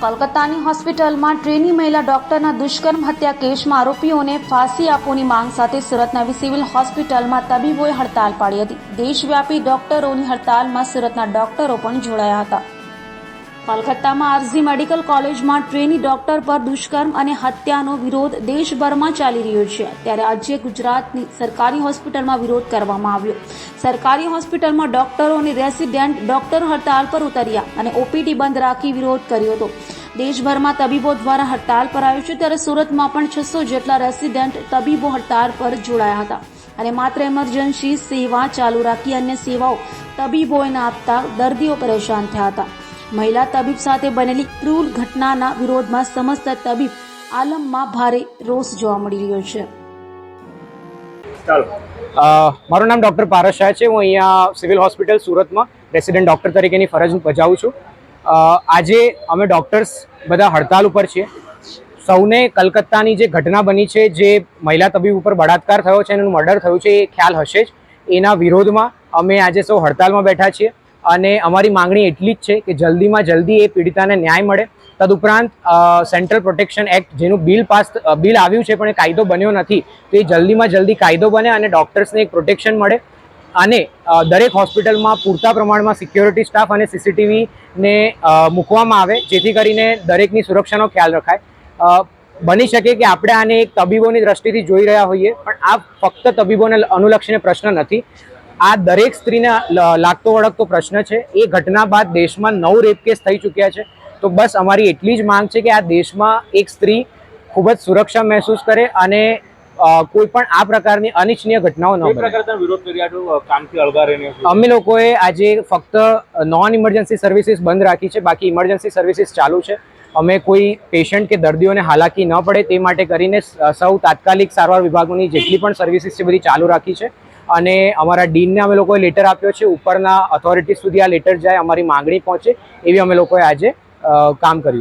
કોલકાતાની હોસ્પિટલમાં ટ્રેની મહિલા ડોક્ટરના દુષ્કર્મ હત્યા કેસમાં આરોપીઓને ફાંસી આપવાની માંગ સાથે સુરતના સિવિલ હોસ્પિટલમાં તબીબોએ હડતાલ પાડી હતી. દેશવ્યાપી ડોક્ટરોની હડતાલમાં સુરતના ડોક્ટરો પણ જોડાયા હતા. કોલકાતામાં આરઝી મેડિકલ કોલેજમાં ટ્રેની ડોક્ટર પર દુષ્કર્મ અને હત્યાનો વિરોધ દેશભરમાં ચાલી રહ્યો છે. ત્યારે આજે ગુજરાતની સરકારી હોસ્પિટલમાં વિરોધ કરવામાં આવ્યો. સરકારી હોસ્પિટલમાં ડોક્ટરો અને રેસિડેન્ટ ડોક્ટર હડતાલ પર ઉતર્યા અને ઓપીડી બંધ રાખી વિરોધ કર્યો હતો. દેશભરમાં તબીબો દ્વારા હડતાલ પર આવ્યું છે ત્યારે સુરતમાં પણ છસો જેટલા રેસિડેન્ટ તબીબો હડતાલ પર જોડાયા હતા. અને માત્ર ઇમરજન્સી સેવા ચાલુ રાખી અન્ય સેવાઓ તબીબોએ આપતા દર્દીઓ પરેશાન થયા હતા. મહિલા તબીબ સાથે બનેલી ક્રૂર ઘટનાના વિરોધમાં સમસ્ત તબીબ આલમમાં ભારે રોષ જોવા મળી રહ્યો છે. મારું નામ ડૉક્ટર પારસ શાહ છે. હું અહીંયા સિવિલ હોસ્પિટલ સુરતમાં રેસિડેન્ટ ડૉક્ટર તરીકેની ફરજ બજાવું છું. આજે અમે ડૉક્ટર્સ બધા હડતાલ ઉપર છીએ. સૌને કલકત્તાની જે ઘટના બની છે, જે મહિલા તબીબ ઉપર બળાત્કાર થયો છે એનું મર્ડર થયું છે, એ ખ્યાલ હશે જ. એના વિરોધમાં અમે આજે સૌ હડતાલમાં બેઠા છીએ. અને અમારી માંગણી એટલી જ છે કે જલ્દીમાં જલ્દી એ પીડિતાને ન્યાય મળે. તદુપરાંત સેન્ટ્રલ પ્રોટેક્શન એક્ટ જેનું બિલ પાસ બિલ આવ્યું છે પણ એ કાયદો બન્યો નથી, તો એ જલ્દીમાં જલ્દી કાયદો બને અને ડૉક્ટર્સને એક પ્રોટેક્શન મળે. અને દરેક હોસ્પિટલમાં પૂરતા પ્રમાણમાં સિક્યોરિટી સ્ટાફ અને સીસીટીવીને મૂકવામાં આવે, જેથી કરીને દરેકની સુરક્ષાનો ખ્યાલ રખાય. બની શકે કે આપણે આને એક તબીબોની દ્રષ્ટિથી જોઈ રહ્યા હોઈએ, પણ આ ફક્ત તબીબોને અનુલક્ષીને પ્રશ્ન નથી. આ દરેક સ્ત્રીને લાગતો વળગતો પ્રશ્ન છે. એ ઘટના બાદ દેશમાં નવ રેપ કેસ થઈ ચૂક્યા છે. તો બસ અમારી એટલી જ માંગ છે કે આ દેશમાં એક સ્ત્રી ખૂબ જ સુરક્ષા મહેસૂસ કરે અને કોઈ પણ આ પ્રકારની અનિચ્છનીય ઘટનાઓ ન અમે લોકોએ આજે ફક્ત નોન ઇમરજન્સી સર્વિસીસ બંધ રાખી છે. બાકી ઇમરજન્સી સર્વિસીસ ચાલુ છે. અમે કોઈ પેશન્ટ કે દર્દીઓને હાલાકી ન પડે તે માટે કરીને સૌ તાત્કાલિક સારવાર વિભાગોની જેટલી પણ સર્વિસીસ છે બધી ચાલુ રાખી છે. અને અમારા ડીનને અમે લોકોએ લેટર આપ્યો છે. ઉપરના ઓથોરિટી સુધી આ લેટર જાય, અમારી માંગણી પહોંચે એવી અમે લોકોએ આજે કામ કર્યું